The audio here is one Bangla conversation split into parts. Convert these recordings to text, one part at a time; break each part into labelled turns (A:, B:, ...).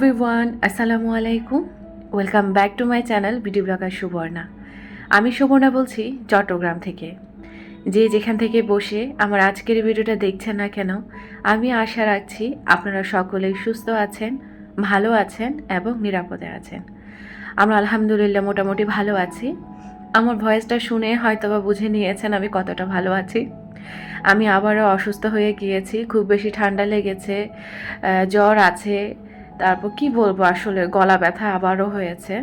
A: এভরিওয়ান আসসালামু আলাইকুম। Welcome back to my channel BD blogger Suborna আমি সুবর্ণা বলছি চট্টগ্রাম থেকে। যে যেখান থেকে বসে আমার আজকের ভিডিওটা দেখছেন না কেন, আমি আশা রাখছি আপনারা সকলেই সুস্থ আছেন, ভালো আছেন এবং নিরাপদে আছেন। আমরা আলহামদুলিল্লাহ মোটামুটি ভালো আছি। আমার ভয়েসটা শুনে হয়তোবা বুঝে নিয়েছেন আমি কতটা ভালো আছি। আমি আবারও অসুস্থ হয়ে গিয়েছি, খুব বেশি ঠান্ডা লেগেছে জ্বর আছে তারপর কি বলব আসলে, গলা ব্যথা আবারও হয়েছে।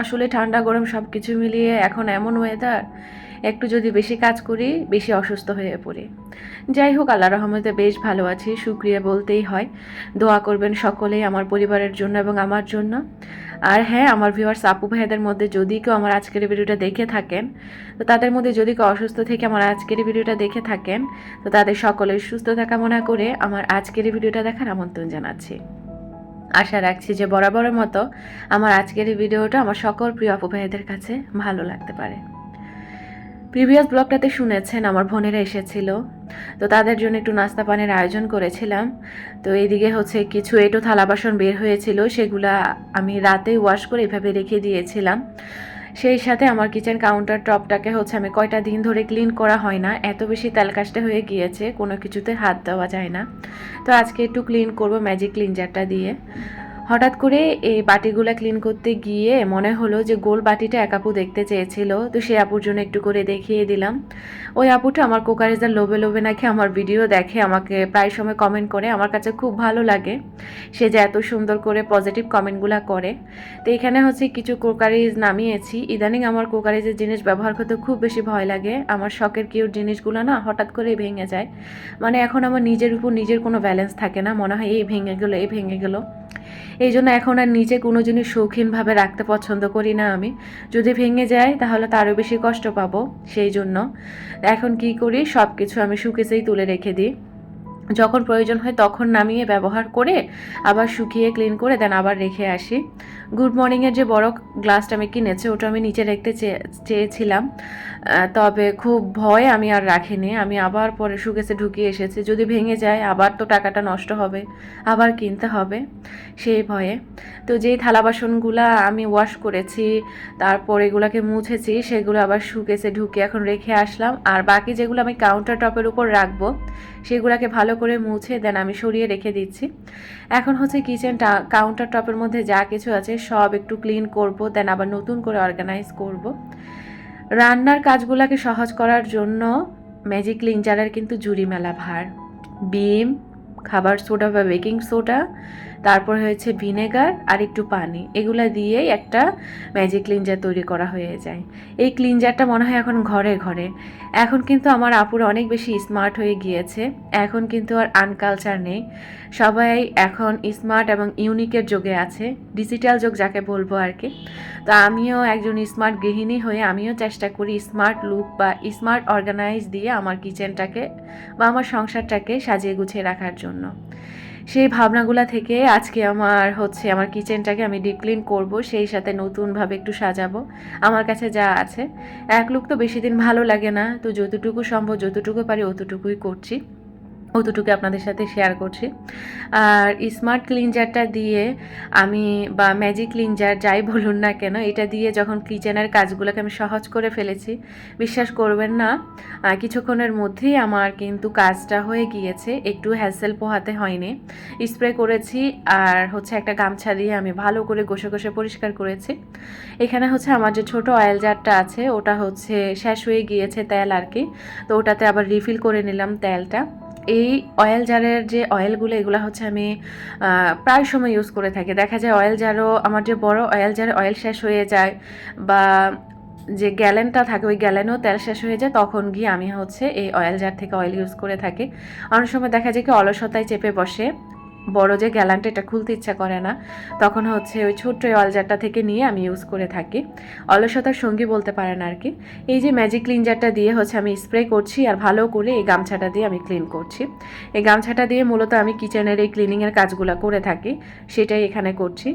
A: আসলে ঠান্ডা গরম সব কিছু মিলিয়ে এখন এমন ওয়েদার একটু যদি বেশি কাজ করি, বেশি অসুস্থ হয়ে পড়ি। যাই হোক আল্লাহ রহমতে বেশ ভালো আছি সুক্রিয়া বলতেই হয়। দোয়া করবেন সকলেই আমার পরিবারের জন্য এবং আমার জন্য। আর হ্যাঁ আমার ভিউয়ার্স আপু ভাইদের মধ্যে যদি কেউ আমার আজকের ভিডিওটা দেখে থাকেন, তো তাদের মধ্যে যদি কেউ অসুস্থ থেকে আমার আজকের ভিডিওটা দেখে থাকেন, তো তাদের সকলের সুস্থতা কামনা করে আমার আজকের ভিডিওটা দেখার আমন্ত্রণ জানাচ্ছি। আশা রাখছি যে বরাবরের মতো আমার আজকের এই ভিডিওটা আমার সকল প্রিয় আপু ভাইদের কাছে ভালো লাগতে পারে। প্রিভিয়াস ব্লগটাতে শুনেছেন, আমার বোনেরা এসেছিল। তো তাদের জন্য একটু নাস্তা পানের আয়োজন করেছিলাম। তো এইদিকে হচ্ছে কিছু এটো থালা বাসন বের হয়েছিল, সেগুলা আমি রাতে ওয়াশ করে এভাবে রেখে দিয়েছিলাম। সেই সাথে আমার কিচেন কাউন্টার টপটাকে হচ্ছে আমি কয়টা দিন ধরে ক্লিন করা হয় না, এত বেশি তেলকাশটা হয়ে গিয়েছে, কোনো কিছুতে হাত দেওয়া যায় না। তো আজকে একটু ক্লিন করব ম্যাজিক ক্লিনজারটা দিয়ে। হঠাৎ করে এই বাটিগুলো ক্লিন করতে গিয়ে মনে হলো যে গোল বাটিটা এক আপু দেখতে চেয়েছিল। তো সেই আপুর জন্য একটু করে দেখিয়ে দিলাম। ওই আপুটা আমার কোকারিজার লোভে লোভে নাকি আমার ভিডিও দেখে, আমাকে প্রায় সময় কমেন্ট করে। আমার কাছে খুব ভালো লাগে সে যে এত সুন্দর করে পজিটিভ কমেন্টগুলো করে। তো এখানে হচ্ছে কিছু কোকারিজ নামিয়েছি। ইদানিং আমার কোকারিজের জিনিস ব্যবহার করতে খুব বেশি ভয় লাগে। আমার শখের কিউট জিনিসগুলো না হঠাৎ করে ভেঙে যায়। মানে এখন আমার নিজের উপর নিজের কোনো ব্যালেন্স থাকে না। মনে হয় এই ভেঙে গেলো, এই ভেঙে গেলো। এই জন্য এখন আর নিজে কোনো জিনিস শৌখিনভাবে রাখতে পছন্দ করি না আমি। যদি ভেঙে যায়, তাহলে তারও বেশি কষ্ট পাবো সেই জন্য এখন কি করি সব কিছু আমি শুকেছেই তুলে রেখে দিই। যখন প্রয়োজন হয় তখন নামিয়ে ব্যবহার করে আবার শুকিয়ে ক্লিন করে দেন, আবার রেখে আসি। গুড মর্নিংয়ের যে বড় গ্লাসটা আমি কিনেছি, ওটা আমি নিচে রাখতে চেয়ে- চেয়েছিলাম। তবে খুব ভয় আমি আর রাখিনি। আমি আবার পরে শুকেছে ঢুকিয়ে এসেছি। যদি ভেঙে যায়, আবার তো টাকাটা নষ্ট হবে, আবার কিনতে হবে সেই ভয়ে। তো যেই থালা বাসনগুলা আমি ওয়াশ করেছি, তারপর এগুলাকে মুছেছি, সেগুলো আবার শুকেছে ঢুকে এখন রেখে আসলাম। আর বাকি যেগুলো আমি কাউন্টার টপের উপর রাখব, সেগুলোকে ভালো করে মুছে দেন আমি সরিয়ে রেখে দিচ্ছি। এখন হচ্ছে কিচেন কাউন্টার টপের মধ্যে যা কিছু আছে সব একটু ক্লিন করব দেন আবার নতুন করে অর্গানাইজ করব। রান্নার কাজগুলোকে সহজ করার জন্য ম্যাজিক ক্লিনজারের কিন্তু জুড়ি মেলা ভার। বিম, খাবার সোডা বা বেকিং সোডা তারপর হয়েছে ভিনেগার আর একটু পানি। এগুলো দিয়েই একটা ম্যাজিক ক্লিনজার তৈরি করা হয়ে যায়। এই ক্লিনজারটা মনে হয় এখন ঘরে ঘরে। এখন কিন্তু আমার আপুর অনেক বেশি স্মার্ট হয়ে গিয়েছে। এখন কিন্তু আর আনকালচার নেই। সবাই এখন স্মার্ট এবং ইউনিকের যোগে আছে। ডিজিটাল যোগ যাকে বলব আর কি। তো আমিও একজন স্মার্ট গৃহিণী হয়ে আমিও চেষ্টা করি স্মার্ট লুক বা স্মার্ট অর্গানাইজ দিয়ে আমার কিচেনটাকে বা আমার সংসারটাকে সাজিয়ে গুছিয়ে রাখার জন্য। সেই ভাবনাগুলো থেকে আজকে আমার হচ্ছে আমার কিচেনটাকে আমি ডিপ ক্লিন করব, সেই সাথে নতুনভাবে একটু সাজাবো। আমার কাছে যা আছে। এক লুক তো বেশি দিন ভালো লাগে না। তো যতটুকু সম্ভব, যতটুকু পারি, অতটুকুই করছি। অতটুকু আপনাদের সাথে শেয়ার করছি। আর স্মার্ট ক্লিনজারটা দিয়ে আমি বা ম্যাজিক ক্লিনজার যাই বলুন না কেন, এটা দিয়ে যখন কিচেনের কাজগুলোকে আমি সহজ করে ফেলেছি, বিশ্বাস করবেন না কিছুক্ষণের মধ্যেই আমার কিন্তু কাজটা হয়ে গিয়েছে, একটু হ্যাসেল পোহাতে হয়নি। স্প্রে করেছি আর হচ্ছে একটা গামছা দিয়ে আমি ভালো করে ঘষে ঘষে পরিষ্কার করেছি। এখানে হচ্ছে আমার যে ছোট অয়েল জারটা আছে, ওটা হচ্ছে শেষ হয়ে গিয়েছে তেল আর কি, তো ওটাতে আবার রিফিল করে নিলাম তেলটা। এই অয়েল জারের যে অয়েলগুলো এগুলো হচ্ছে আমি প্রায় সময় ইউজ করে থাকি। দেখা যায় অয়েল জারও আমার যে বড় অয়েল জারে অয়েল শেষ হয়ে যায় বা যে গ্যালেনটা থাকে, ওই গ্যালেনও তেল শেষ হয়ে যায়, তখন গিয়ে আমি হচ্ছে এই অয়েল জার থেকে অয়েল ইউজ করে থাকি। অনেক সময় দেখা যায় কি অলসতায় চেপে বসে। বড় যে গ্যালানটা এটা খুলতে ইচ্ছা করে না, তখন হচ্ছে ওই ছোট্ট অয়েল জারটা থেকে নিয়ে আমি ইউজ করে থাকি। অলসতার সঙ্গী বলতে পারেন আর কি। এই যে ম্যাজিক ক্লিনজারটা দিয়ে হচ্ছে আমি স্প্রে করছি আর ভালো করে এই গামছাটা দিয়ে আমি ক্লিন করছি। এই গামছাটা দিয়ে মূলত আমি কিচেনের এই ক্লিনিংয়ের কাজগুলো করে থাকি, সেটাই এখানে করছি।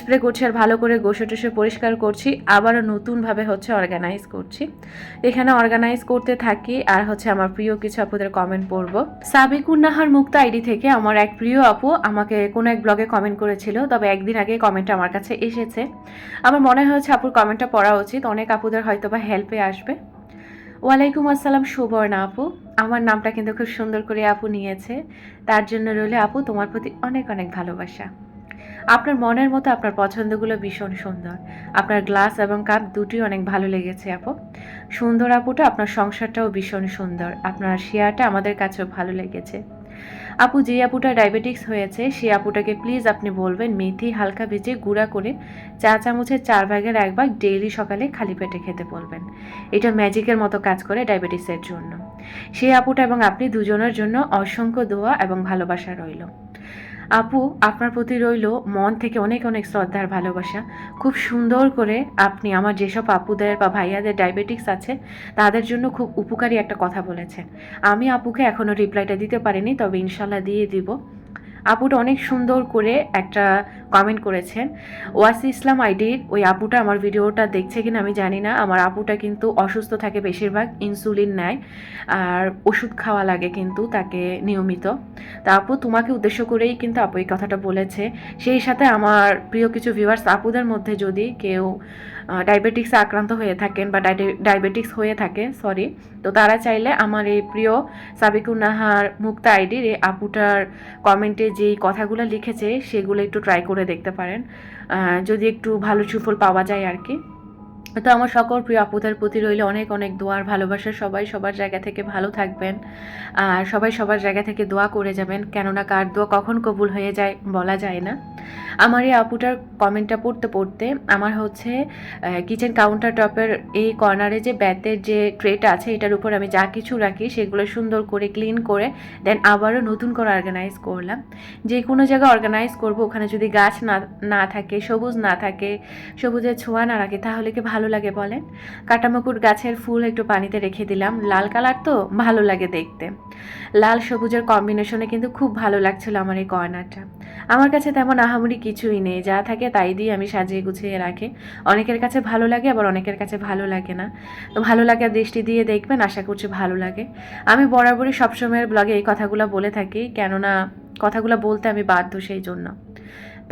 A: স্প্রে করছি আর ভালো করে গোসে টোসে পরিষ্কার করছি, আবারও নতুনভাবে হচ্ছে অর্গানাইজ করছি। এখানে অর্গানাইজ করতে থাকি আর হচ্ছে আমার প্রিয় কিছু আপুদের কমেন্ট পড়ব। সাবিকুন্নাহার মুক্ত আইডি থেকে আমার এক প্রিয় আপু আমাকে কোনো এক ব্লগে কমেন্ট করেছিল, তবে একদিন আগে কমেন্টটা আমার কাছে এসেছে। আমার মনে হয়েছে আপুর কমেন্টটা পড়া উচিত, অনেক আপুদের হয়তো বা হেল্পে আসবে। ওয়ালাইকুম আসসালাম, সুবর্ণা আপু। আমার নামটা কিন্তু খুব সুন্দর করে আপু নিয়েছে। তার জন্য রইলে আপু, তোমার প্রতি অনেক অনেক ভালোবাসা। আপনার মনের মতো আপনার পছন্দগুলো ভীষণ সুন্দর। আপনার গ্লাস এবং কাপ দুটি অনেক ভালো লেগেছে আপু। সুন্দর আপুটা, আপনার সংসারটাও ভীষণ সুন্দর। আপনার শেয়ারটা আমাদের কাছেও ভালো লেগেছে। আপু, যে আপুটা ডায়াবেটিক্স হয়েছে সেই আপুটাকে প্লিজ আপনি বলবেন, মেথি হালকা ভেজে গুঁড়া করে চা চামচের চার ভাগের এক ভাগ ডেইলি সকালে খালি পেটে খেতে বলবেন। এটা ম্যাজিকের মতো কাজ করে ডায়াবেটিসের জন্য। সেই আপুটা এবং আপনি দুজনের জন্য অসংখ্য দোয়া এবং ভালোবাসা রইল। আপু, আপনার প্রতি রইল মন থেকে অনেক অনেক শ্রদ্ধার ভালোবাসা। খুব সুন্দর করে আপনি আমার যেসব আপুদের বা ভাইয়াদের ডায়াবেটিক্স আছে, তাদের জন্য খুব উপকারী একটা কথা বলেছেন। আমি আপুকে এখনও রিপ্লাইটা দিতে পারিনি, তবে ইনশাল্লাহ দিয়ে দিব। আপুটা অনেক সুন্দর করে একটা কমেন্ট করেছেন। ওয়াসি ইসলাম আইডির ওই আপুটা আমার ভিডিওটা দেখছে কিনা আমি জানি না। আমার আপুটা কিন্তু অসুস্থ থাকে বেশিরভাগ, ইনসুলিন নেয় আর ওষুধ খাওয়া লাগে কিন্তু তাকে নিয়মিত। তা আপু তোমাকে উদ্দেশ্য করেই কিন্তু আপু এই কথাটা বলেছে। সেই সাথে আমার প্রিয় কিছু ভিউয়ার্স আপুদের মধ্যে যদি কেউ ডায়াবেটিক্সে আক্রান্ত হয়ে থাকেন বা ডায়াবেটিক্স হয়ে থাকে সরি তো তারা চাইলে আমার এই প্রিয় সাবিকুন নাহার মুক্তা আইডির এই আপুটার কমেন্টে যেই কথাগুলো লিখেছে, সেগুলো একটু ট্রাই করে দেখতে পারেন। যদি একটু ভালো সুফল পাওয়া যায় আর কি। তো আমার সকল প্রিয় আপুদের প্রতি রইলে অনেক অনেক দোয়ার ভালোবাসা। সবাই সবার জায়গা থেকে ভালো থাকবেন আর সবাই সবার জায়গা থেকে দোয়া করে যাবেন, কেননা কার দোয়া কখন কবুল হয়ে যায় বলা যায় না। আমার এই আপুটার কমেন্টটা পড়তে পড়তে আমার হচ্ছে কিচেন কাউন্টার টপের এই কর্নারে যে ব্যাতের যে ট্রেটা আছে, এটার উপর আমি যা কিছু রাখি সেগুলো সুন্দর করে ক্লিন করে দেন আবারও নতুন করে অর্গানাইজ করলাম। যে কোনো জায়গায় অর্গানাইজ করব, ওখানে যদি গাছ না না থাকে, সবুজ না থাকে, সবুজের ছোঁয়া না রাখে, তাহলে কি ভালো লাগে বলেন। কাটামাকুট গাছের ফুল একটু পানিতে রেখে দিলাম। লাল কালার তো ভালো লাগে দেখতে। লাল সবুজের কম্বিনেশনে কিন্তু খুব ভালো লাগছিল আমার এই কর্নারটা। আমার কাছে তেমন আহামরি কিছুই নেই। যা থাকে তাই দিয়ে আমি সাজিয়ে গুছিয়ে রাখি। অনেকের কাছে ভালো লাগে, আবার অনেকের কাছে ভালো লাগে না। তো ভালো লাগার দৃষ্টি দিয়ে দেখবেন, আশা করছি ভালো লাগে। আমি বরাবরই সবসময়ের ব্লগে এই কথাগুলো বলে থাকি। কেননা কথাগুলো বলতে আমি বাধ্য সেই জন্য।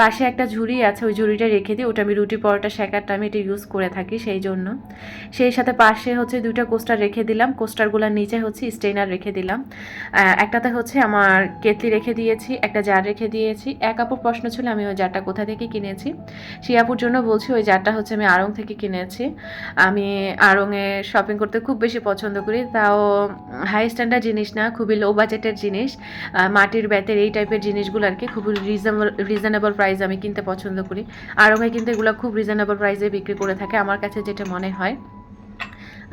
A: পাশে একটা ঝুড়ি আছে, ওই ঝুড়িটা রেখে দিই। ওটা আমি রুটি পরোটা শেখার আমি এটা ইউজ করে থাকি সেই জন্য। সেই সাথে পাশে হচ্ছে দুইটা কোস্টার রেখে দিলাম। কোস্টারগুলোর নিচে হচ্ছে স্টেইনার রেখে দিলাম। একটাতে হচ্ছে আমার কেতলি রেখে দিয়েছি, একটা জার রেখে দিয়েছি। এক আপুর প্রশ্ন ছিল, আমি ওই জারটা কোথা থেকে কিনেছি? সেই আপুর জন্য বলছি, ওই জারটা হচ্ছে আমি আড়ং থেকে কিনেছি। আমি আড়ংয়ে শপিং করতে খুব বেশি পছন্দ করি। তাও হাই স্ট্যান্ডার্ড জিনিস না, খুবই লো বাজেটের জিনিস। মাটির ব্যাতের এই টাইপের জিনিসগুলো আর কি খুবই রিজনেবল রিজনেবল প্রাইস আমি কিনতে পছন্দ করি। আড়ংয়ে কিন্তু এগুলো খুব রিজনেবল প্রাইসে বিক্রি করে থাকে, আমার কাছে যেটা মনে হয়।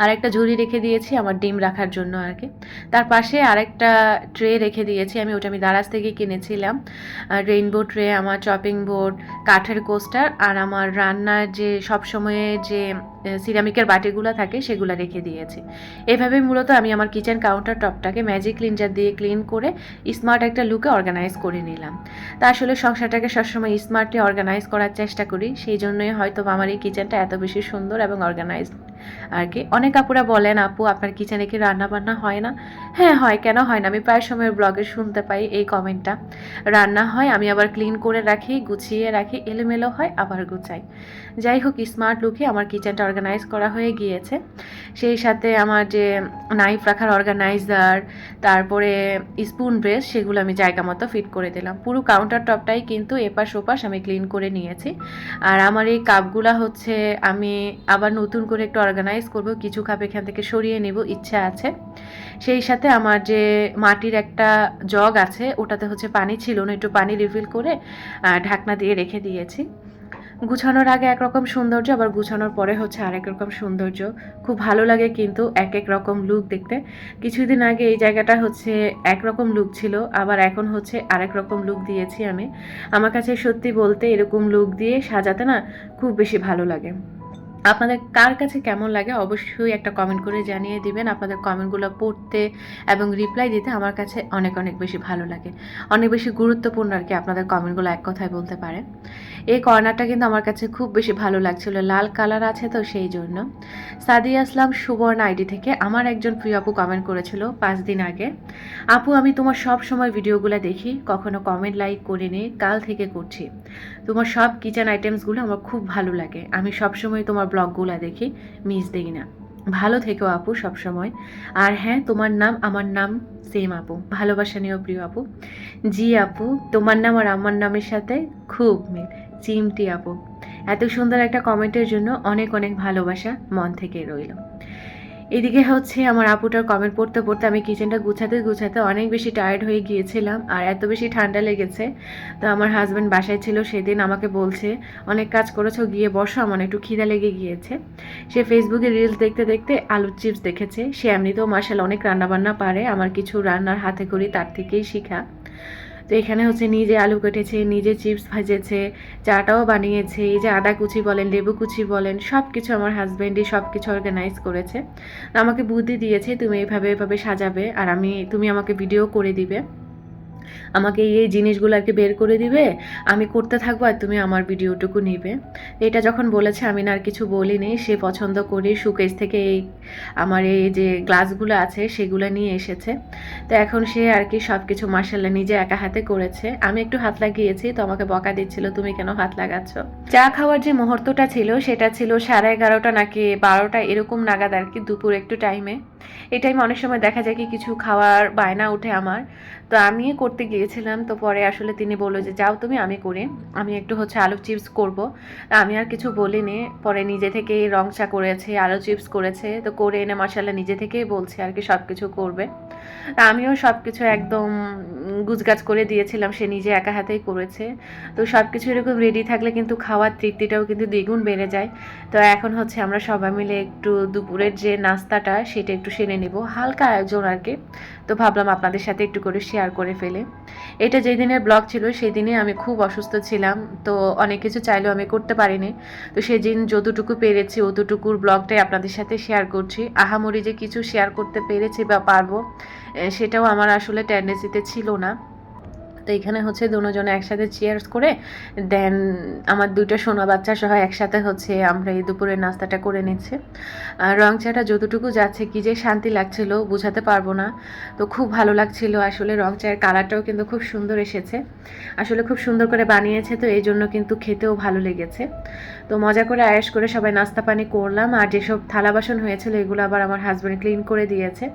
A: আর একটা ঝুড়ি রেখে দিয়েছি আমার ডিম রাখার জন্য আর কি তার পাশে আরেকটা ট্রে রেখে দিয়েছি আমি, ওটা আমি দারাজ থেকে কিনেছিলাম। রেইনবো ট্রে আমার চপিং বোর্ড কাঠের কোস্টার আর আমার রান্নার যে সব সময়ে যে সিরামিকের বাটিগুলো থাকে, সেগুলো রেখে দিয়েছি। এভাবে মূলত আমি আমার কিচেন কাউন্টার টপটাকে ম্যাজিক ক্লিনজার দিয়ে ক্লিন করে স্মার্ট একটা লুকে অর্গানাইজ করে নিলাম। তা আসলে সংসারটাকে সবসময় স্মার্টলি অর্গানাইজ করার চেষ্টা করি, সেই জন্যই হয়তো আমার এই কিচেনটা এত বেশি সুন্দর এবং অর্গানাইজড। আর কি, অনেক আপুরা বলেন, আপু, আপনার কিচেনে কি রান্না বান্না হয় না? হ্যাঁ হয়, কেন হয় না? আমি প্রায় সময় ব্লগে শুনতে পাই এই কমেন্টটা। রান্না হয়, আমি আবার ক্লিন করে রাখি, গুছিয়ে রাখি, এলোমেলো হয়, আবার গুছাই। যাই হোক, স্মার্ট লুকে আমার কিচেনটা অর্গানাইজ করা হয়ে গিয়েছে। সেই সাথে আমার যে নাইফ রাখার অর্গানাইজার তারপরে স্পুন ব্রেস সেগুলো আমি জায়গা মতো ফিট করে দিলাম। পুরো কাউন্টার টপটাই কিন্তু এপাশ ওপাশ আমি ক্লিন করে নিয়েছি। আর আমার এই কাপগুলা হচ্ছে, আমি আবার নতুন করে একটু অর্গানাইজ করব, কিছু কাপ এখান থেকে সরিয়ে নেব, ইচ্ছা আছে। সেই সাথে আমার যে মাটির একটা জগ আছে, ওটাতে হচ্ছে পানি ছিল না, একটু পানি রিফিল করে ঢাকনা দিয়ে রেখে দিয়েছি। গুছানোর আগে একরকম সৌন্দর্য, আবার গুছানোর পরে হচ্ছে আরেক রকম সৌন্দর্য। খুব ভালো লাগে কিন্তু এক এক রকম লুক দেখতে। কিছুদিন আগে এই জায়গাটা হচ্ছে একরকম লুক ছিল, আবার এখন হচ্ছে আরেক রকম লুক দিয়েছি আমি। আমার কাছে সত্যি বলতে এরকম লুক দিয়ে সাজাতে না খুব বেশি ভালো লাগে। আপনাদের কার কাছে কেমন লাগে অবশ্যই একটা কমেন্ট করে জানিয়ে দিবেন। আপনাদের কমেন্টগুলো পড়তে এবং রিপ্লাই দিতে আমার কাছে অনেক অনেক বেশি ভালো লাগে। অনেক বেশি গুরুত্বপূর্ণ আর কি আপনাদের কমেন্টগুলো এক কথায় বলতে পারে। এই কর্নারটা কিন্তু আমার কাছে খুব বেশি ভালো লাগছিল। লাল কালার আছে তো সেই জন্য। সাদিয়া আসলাম সুবর্ণ আইডি থেকে। আমার একজন প্রিয় আপু কমেন্ট করেছিল পাঁচ দিন আগে। আপু, আমি তোমার সব সময় ভিডিওগুলো দেখি, কখনো কমেন্ট লাইক করিনি, কাল থেকে করছি। তোমার সব কিচেন আইটেমসগুলো আমার খুব ভালো লাগে। আমি সবসময় তোমার ব্লগগুলো দেখি মিস দিই না। ভালো থেকো আপু সবসময়। আর হ্যাঁ তোমার নাম, আমার নাম সেম আপু। ভালোবাসা নিয়েও প্রিয় আপু। জি আপু, তোমার নাম আর আমার নামের সাথে খুব মিল। চিমটি আপু। এত সুন্দর একটা কমেন্টের জন্য অনেক অনেক ভালোবাসা মন থেকে রইল। এদিকে হচ্ছে আমার আপুটার কমেন্ট পড়তে পড়তে আমি কিচেনটা গুছাতে গুছাতে অনেক বেশি টায়ার্ড হয়ে গিয়েছিলাম, আর এত বেশি ঠান্ডা লেগেছে। তো আমার হাজব্যান্ড বাসায় ছিল, সেদিন আমাকে বলছে, অনেক কাজ করেছ, গিয়ে বসো, আমার একটু খিদা লেগে গিয়েছে। সে ফেসবুকে রিলস দেখতে দেখতে আলুর চিপস দেখেছে। সে এমনিতেও মার্শাল অনেক রান্নাবান্না পারে, আমার কিছু রান্নার হাতে করি তার থেকেই শিখা। তো এখানে হচ্ছে নিজে আলু কেটেছে, নিজে চিপস ভাজেছে, চাটাও বানিয়েছে, এই যে আদা কুচি বলেন, লেবু কুচি বলেন সব কিছু আমার হাজব্যান্ডই সব কিছু অর্গানাইজ করেছে। আমাকে বুদ্ধি দিয়েছে, তুমি এভাবে এভাবে সাজাবে, আর আমি, তুমি আমাকে ভিডিও করে দিবে। আমাকে এই জিনিসগুলো আর কি বের করে দিবে, আমি করতে থাকব আর তুমি আমার ভিডিওটুকু নিবে। এটা যখন বলেছে, আমি না আর কিছু বলিনি, সে পছন্দ করে সুকেজ থেকে এই আমার এই যে গ্লাসগুলো আছে, সেগুলো নিয়ে এসেছে। তো এখন সে আর কি সব কিছু মার্শাল্লাহ নিজে একা হাতে করেছে। আমি একটু হাত লাগিয়েছি, তো আমাকে বকা দিচ্ছিল, তুমি কেন হাত লাগাচ্ছ? চা খাওয়ার যে মুহূর্তটা ছিল, সেটা ছিল সাড়ে এগারোটা নাকি বারোটা, এরকম নাগাদ আর কি দুপুর একটু টাইমে এই টাইমে অনেক সময় দেখা যায় কি কিছু খাওয়ার বায়না উঠে আমার। তো আমি করতে গিয়েছিলাম। তো পরে আসলে তিনি বলল যে, যাও তুমি, আমি করি। আমি একটু হচ্ছে আলু চিপস করব। আমি আর কিছু বলিনি। পরে নিজে থেকেই রং চা করেছে, আলু চিপস করেছে। তো করে এনে মশালা নিজে থেকেই বলছে আর কি সব কিছু করবে। তা আমিও সব কিছু একদম গুজগাছ করে দিয়েছিলাম। সে নিজে একা হাতেই করেছে। তো সব কিছু এরকম রেডি থাকলে কিন্তু খাওয়ার তৃপ্তিটাও কিন্তু দ্বিগুণ বেড়ে যায়। তো এখন হচ্ছে আমরা সবাই মিলে একটু দুপুরের যে নাস্তাটা, সেটা একটু সেরে নেব। হালকা আয়োজন আর কি। তো ভাবলাম আপনাদের সাথে একটু করে শেয়ার করে ফেলে। এটা যেই দিনের ব্লগ ছিল, সেই দিনে আমি খুব অসুস্থ ছিলাম, তো অনেক কিছু চাইলেও আমি করতে পারিনি। তো সেদিন যতটুকু পেরেছি, অতটুকুর ব্লগটাই আপনাদের সাথে শেয়ার করছি। আহামরি যে কিছু শেয়ার করতে পেরেছি বা পারব সেটাও আমার আসলে টেন্ডেন্সিতে ছিল না। তো এখানে হচ্ছে দুজনে একসাথে চেয়ার্স করে দেন আমার দুইটা সোনা বাচ্চা সহ একসাথে হচ্ছে আমরা এই দুপুরের নাস্তাটা করে নিচ্ছি। আর রং চাটা যতটুকু যাচ্ছে, কি যে শান্তি লাগছিল, বোঝাতে পারব না। তো খুব ভালো লাগছিল, আসলে রং চায়ের কালারটাও কিন্তু খুব সুন্দর এসেছে। আসলে খুব সুন্দর করে বানিয়েছে, তো এই জন্য কিন্তু খেতেও ভালো লেগেছে। তো মজা করে আয়েস করে সবাই নাস্তা পানি করলাম, আর যেসব থালা বাসন হয়েছিল, এগুলো আবার আমার হাজব্যান্ড ক্লিন করে দিয়েছে।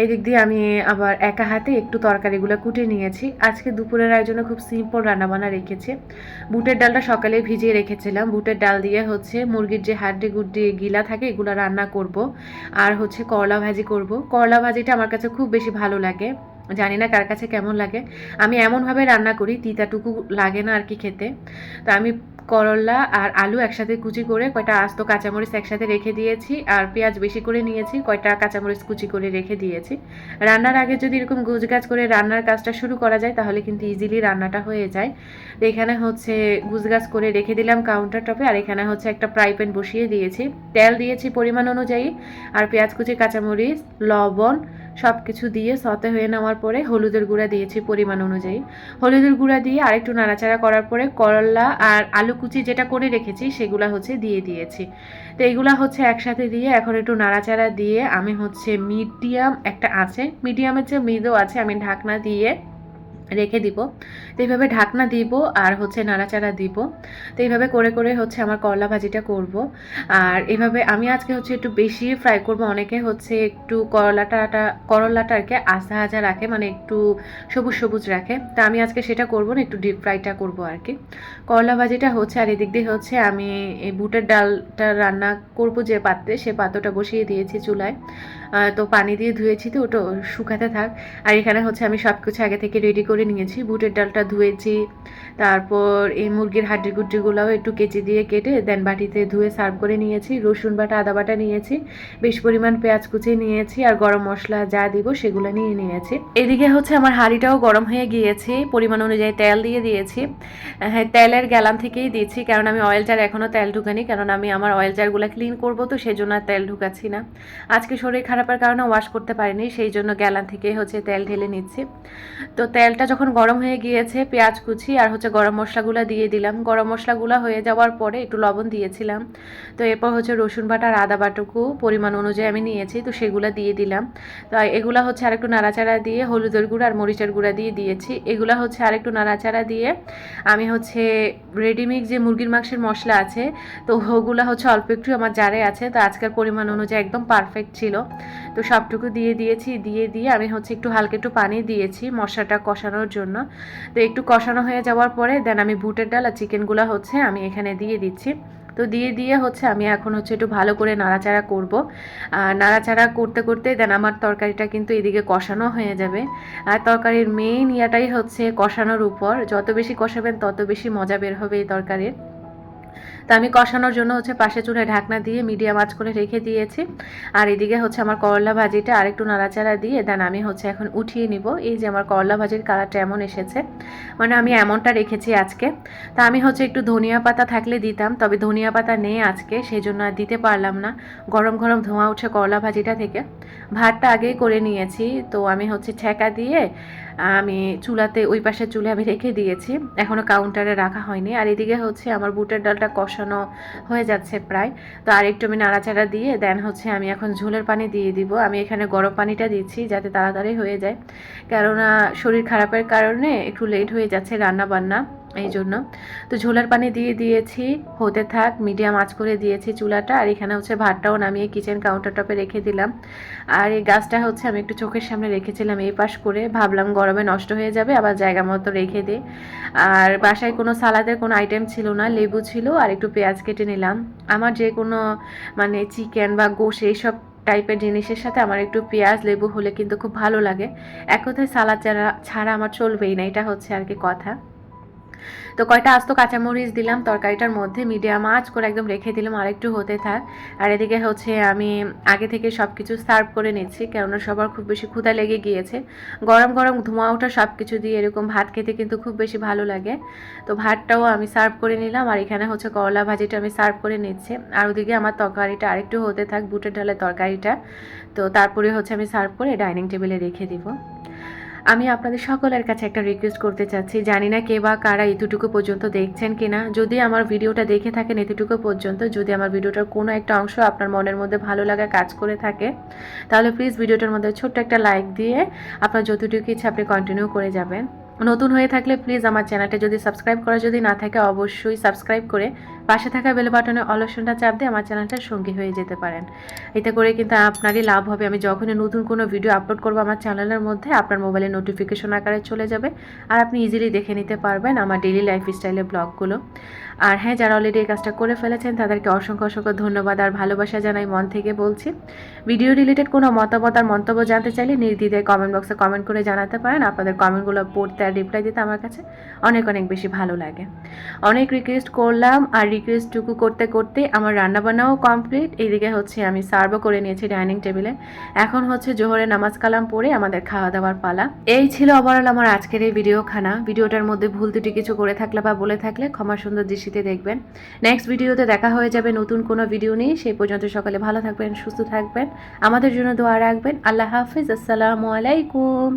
A: এই দিক দিয়ে আমি আবার একা হাতে একটু তরকারিগুলো কুটে নিয়েছি। আজকে দুপুরের আয়োজনে খুব সিম্পল রান্নাবান্না রেখেছে। বুটের ডালটা সকালে ভিজিয়ে রেখেছিলাম। বুটের ডাল দিয়ে হচ্ছে মুরগির যে হাড্ডি গুড্ডি গিলা থাকে, এগুলো রান্না করব। আর হচ্ছে করলা ভাজি করব। করলা ভাজিটা আমার কাছে খুব বেশি ভালো লাগে। জানি না কার কাছে কেমন লাগে। আমি এমনভাবে রান্না করি, তিতাটুকু লাগে না আর কি খেতে। তো আমি করলা আর আলু একসাথে কুচি করে কয়টা আস্ত কাঁচামরিচ একসাথে রেখে দিয়েছি আর পেঁয়াজ বেশি করে নিয়েছি, কয়টা কাঁচামরিচ কুচি করে রেখে দিয়েছি। রান্নার আগে যদি এরকম গুজগাছ করে রান্নার কাজটা শুরু করা যায় তাহলে কিন্তু ইজিলি রান্নাটা হয়ে যায়। তো এখানে হচ্ছে গুজগাছ করে রেখে দিলাম কাউন্টার টপে আর এখানে হচ্ছে একটা ফ্রাই প্যান বসিয়ে দিয়েছি। তেল দিয়েছি পরিমাণ অনুযায়ী আর পেঁয়াজ কুচি, কাঁচামরিচ, লবণ সব কিছু দিয়ে সতে হয়ে নেওয়ার পরে হলুদের গুঁড়া দিয়েছি পরিমাণ অনুযায়ী। হলুদের গুঁড়া দিয়ে আরেকটু নাড়াচাড়া করার পরে করলা আর আলু কুচি যেটা করে রেখেছি সেগুলো হচ্ছে দিয়ে দিয়েছি। তো এইগুলা হচ্ছে একসাথে দিয়ে এখন একটু নাড়াচাড়া দিয়ে আমি হচ্ছে মিডিয়াম একটা আছে, মিডিয়ামের যে মৃদও আছে, আমি ঢাকনা দিয়ে রেখে দিব। তো এইভাবে ঢাকনা দিব আর হচ্ছে নাড়াচাড়া দিব। তো এইভাবে করে করে হচ্ছে আমার করলা ভাজিটা করব। আর এভাবে আমি আজকে হচ্ছে একটু বেশি ফ্রাই করব। অনেকে হচ্ছে একটু করলাটাটা করলাটা আর কি আজা হাজা রাখে মানে একটু সবুজ সবুজ রাখে। তা আমি আজকে সেটা করব না, একটু ডিপ ফ্রাইটা করব আর কি। করলা ভাজিটা হচ্ছে আর এদিক দিয়ে হচ্ছে আমি এই বুটের ডালটা রান্না করব যে পাত্রে, সে পাত্রটা বসিয়ে দিয়েছি চুলায়। তো পানি দিয়ে ধুয়েছি তো, ওটা শুকাতে থাক। আর এখানে হচ্ছে আমি সব কিছু আগে থেকে রেডি করে নিয়েছি। বুটের ডালটা ধুয়েছি, তারপর এই মুরগির হাড্ডি গুড্ডিগুলোও একটু কেচি দিয়ে কেটে দেন বাটিতে ধুয়ে সার্ভ করে নিয়েছি। রসুন বাটা, আদা বাটা নিয়েছি, বেশ পরিমাণ পেঁয়াজ কুচি নিয়েছি, আর গরম মশলা যা দিব সেগুলো নিয়ে নিয়েছি। এদিকে হচ্ছে আমার হাঁড়িটাও গরম হয়ে গিয়েছে, পরিমাণ অনুযায়ী তেল দিয়ে দিয়েছি। হ্যাঁ তেলের গ্যালাম থেকেই দিচ্ছি, কারণ আমি অয়েল জার এখনও তেল ঢুকানি কারণ আমি আমার অয়েল জারগুলো ক্লিন করব তো সেই জন্য আর তেল ঢুকাচ্ছি না। আজকে শরীর খারাপের কারণে ওয়াশ করতে পারিনি সেই জন্য গ্যালান থেকে হচ্ছে তেল ঢেলে নিচ্ছি। তো তেলটা যখন গরম হয়ে গিয়েছে, পেঁয়াজ কুচি আর হচ্ছে গরম মশলাগুলো দিয়ে দিলাম। গরম মশলাগুলো হয়ে যাওয়ার পরে একটু লবণ দিয়েছিলাম। তো এরপর হচ্ছে রসুন বাটা আর আদা বাটুকু পরিমাণ অনুযায়ী আমি নিয়েছি, তো সেগুলো দিয়ে দিলাম। তো এগুলো হচ্ছে আরেকটু নাড়াচাড়া দিয়ে হলুদের গুঁড়া আর মরিচের গুঁড়া দিয়ে দিয়েছি। এগুলো হচ্ছে আরেকটু নাড়াচাড়া দিয়ে আমি হচ্ছে রেডিমিক্স যে মুরগির মাংসের মশলা আছে, তো ওগুলো হচ্ছে অল্প একটু আমার জারে আছে, তো আজকের পরিমাণ অনুযায়ী একদম পারফেক্ট ছিল। তো সবটুকু দিয়ে দিয়েছি, দিয়ে দিয়ে আমি হচ্ছে একটু হালকা একটু পানি দিয়েছি মশলাটা কষানোর জন্য। তো একটু কষানো হয়ে যাওয়ার পরে দেন আমি বুটের ডাল আর চিকেনগুলো হচ্ছে আমি এখানে দিয়ে দিচ্ছি। তো দিয়ে দিয়ে হচ্ছে আমি এখন হচ্ছে একটু ভালো করে নাড়াচাড়া করব। আর নাড়াচাড়া করতে করতে দেন আমার তরকারিটা কিন্তু এদিকে কষানো হয়ে যাবে। আর তরকারির মেইন ইয়াটাই হচ্ছে কষানোর উপর। যত বেশি কষাবেন তত বেশি মজা বের হবে এই তরকারির। তো আমি কষানোর জন্য হচ্ছে পাশে চুলে ঢাকনা দিয়ে মিডিয়াম আঁচ করে রেখে দিয়েছি। আর এদিকে হচ্ছে আমার করলা ভাজিটা আরেকটু নাড়াচাড়া দিয়ে, দেন আমি হচ্ছে এখন উঠিয়ে নিব। এই যে আমার করলা ভাজির কালারটা এমন এসেছে। মানে আমি এমনটা রেখেছি আজকে। তা আমি হচ্ছে একটু ধনিয়া পাতা থাকলে দিতাম, তবে ধনিয়া পাতা নেই আজকে সেই জন্য আর দিতে পারলাম না। গরম গরম ধোঁয়া উঠছে করলা ভাজিটা থেকে। ভাতটা আগেই করে নিয়েছি, তো আমি হচ্ছে ছেঁকা দিয়ে আমি চুলাতে ওই পাশে চুলে আমি রেখে দিয়েছি। এখনও কাউন্টারে রাখা হয়নি। আর এদিকে হচ্ছে আমার বুটের ডালটা কষানো হয়ে যাচ্ছে প্রায়। তো আর একটু আমি নাড়াচাড়া দিয়ে দেন হচ্ছে আমি এখন ঝোলের পানি দিয়ে দিব। আমি এখানে গরম পানিটা দিচ্ছি যাতে তাড়াতাড়ি হয়ে যায়। কেননা শরীর খারাপের কারণে একটু লেট হয়ে যাচ্ছে রান্না বান্না এই জন্য তো ঝোলার পানি দিয়ে দিয়েছি, হতে থাক, মিডিয়াম আঁচ করে দিয়েছি চুলাটা, আর এখানে হচ্ছে ভাতটাও নামিয়ে কিচেন কাউন্টার টপে রেখে দিলাম। আর এই গাছটা হচ্ছে আমি একটু চোখের সামনে রেখেছিলাম এই পাশ করে, ভাবলাম গরমে নষ্ট হয়ে যাবে, আবার জায়গা মতো রেখে দিই। আর বাসায় কোনো সালাদের কোনো আইটেম ছিল না, লেবু ছিল, আর একটু পেঁয়াজ কেটে নিলাম। আমার যে কোনো মানে চিকেন বা গোশ এইসব টাইপের জিনিসের সাথে আমার একটু পেঁয়াজ, লেবু হলে কিন্তু খুব ভালো লাগে। এক কথায় সালাদ ছাড়া ছাড়া আমার চলবেই না, এটা হচ্ছে আর কি কথা। তো কয়টা আস্ত কাঁচামরিচ দিলাম, তরকারিটার মধ্যে মিডিয়াম আঁচ করে একদম রেখে দিলাম আর একটু হতে থাক। আর এদিকে হচ্ছে আমি আগে থেকে সব কিছু সার্ভ করে নিচ্ছি, কেননা সবার খুব বেশি ক্ষুধা লেগে গিয়েছে। গরম গরম ধোঁয়া ওঠা সব কিছু দিয়ে এরকম ভাত খেতে কিন্তু খুব বেশি ভালো লাগে। তো ভাতটাও আমি সার্ভ করে নিলাম, আর এখানে হচ্ছে করলা ভাজিটা আমি সার্ভ করে নিচ্ছি। আর ওদিকে আমার তরকারিটা আরেকটু হতে থাক, বুটের ডালের তরকারিটা। তো তারপরে হচ্ছে আমি সার্ভ করে ডাইনিং টেবিলে রেখে দিব। আমি আপনাদের সকলের কাছে একটা রিকোয়েস্ট করতে চাচ্ছি। জানি না কে বা কারা এতটুকু পর্যন্ত দেখছেন কি না যদি আমার ভিডিওটা দেখে থাকেন এতটুকু পর্যন্ত, যদি আমার ভিডিওটার কোনো একটা অংশ আপনার মনের মধ্যে ভালো লাগা কাজ করে থাকে, তাহলে প্লিজ ভিডিওটার মধ্যে ছোট্ট একটা লাইক দিয়ে আপনার যতটুকু ইচ্ছা আপনি কন্টিনিউ করে যাবেন। নতুন হয়ে থাকলে প্লিজ আমার চ্যানেলটা যদি সাবস্ক্রাইব করা যদি না থাকে, অবশ্যই সাবস্ক্রাইব করে পাশে থাকা বেল বাটনে অলসনটা চাপ দিয়ে আমার চ্যানেলটার সঙ্গী হয়ে যেতে পারেন। এতে করে কিন্তু আপনারই লাভ হবে। আমি যখনই নতুন কোনো ভিডিও আপলোড করব আমার চ্যানেলের মধ্যে, আপনার মোবাইলে নোটিফিকেশন আকারে চলে যাবে। আর আপনি ইজিলি দেখে নিতে পারবেন আমার ডেলি লাইফ স্টাইলের ব্লগগুলো আর হ্যাঁ যারা অলরেডি এই কাজটা করে ফেলেছেন, তাদেরকে অসংখ্য অসংখ্য ধন্যবাদ আর ভালোবাসা জানাই মন থেকে বলছি। ভিডিও রিলেটেড কোনো মতামত আর মন্তব্য জানতে চাইলে নির্দ্বিধায় কমেন্ট বক্সে কমেন্ট করে জানাতে পারেন। আপনাদের কমেন্টগুলো পড়তে আর রিপ্লাই দিতে আমার কাছে অনেক অনেক বেশি ভালো লাগে। অনেক রিকোয়েস্ট করলাম আর রিকোয়েস্টটুকু করতে করতে আমার রান্নাবান্নাও কমপ্লিট এইদিকে হচ্ছে আমি সার্ভও করে নিয়েছি ডাইনিং টেবিলে এখন হচ্ছে জোহরে নামাজ কালাম পড়ে আমাদের খাওয়া দাওয়ার পালা। এই ছিল ওভারঅল আমার আজকের এই ভিডিও খানা। ভিডিওটার মধ্যে ভুল দুটি কিছু করে থাকলে বা বলে থাকলে ক্ষমা সুন্দর দৃষ্টিতে দেখবেন। নেক্সট ভিডিওতে দেখা হয়ে যাবে নতুন কোনো ভিডিও নিয়ে। সেই পর্যন্ত সকালে ভালো থাকবেন, সুস্থ থাকবেন। আমাদের জন্য দোয়া রাখবেন। আল্লাহ হাফিজ। আসসালামু আলাইকুম।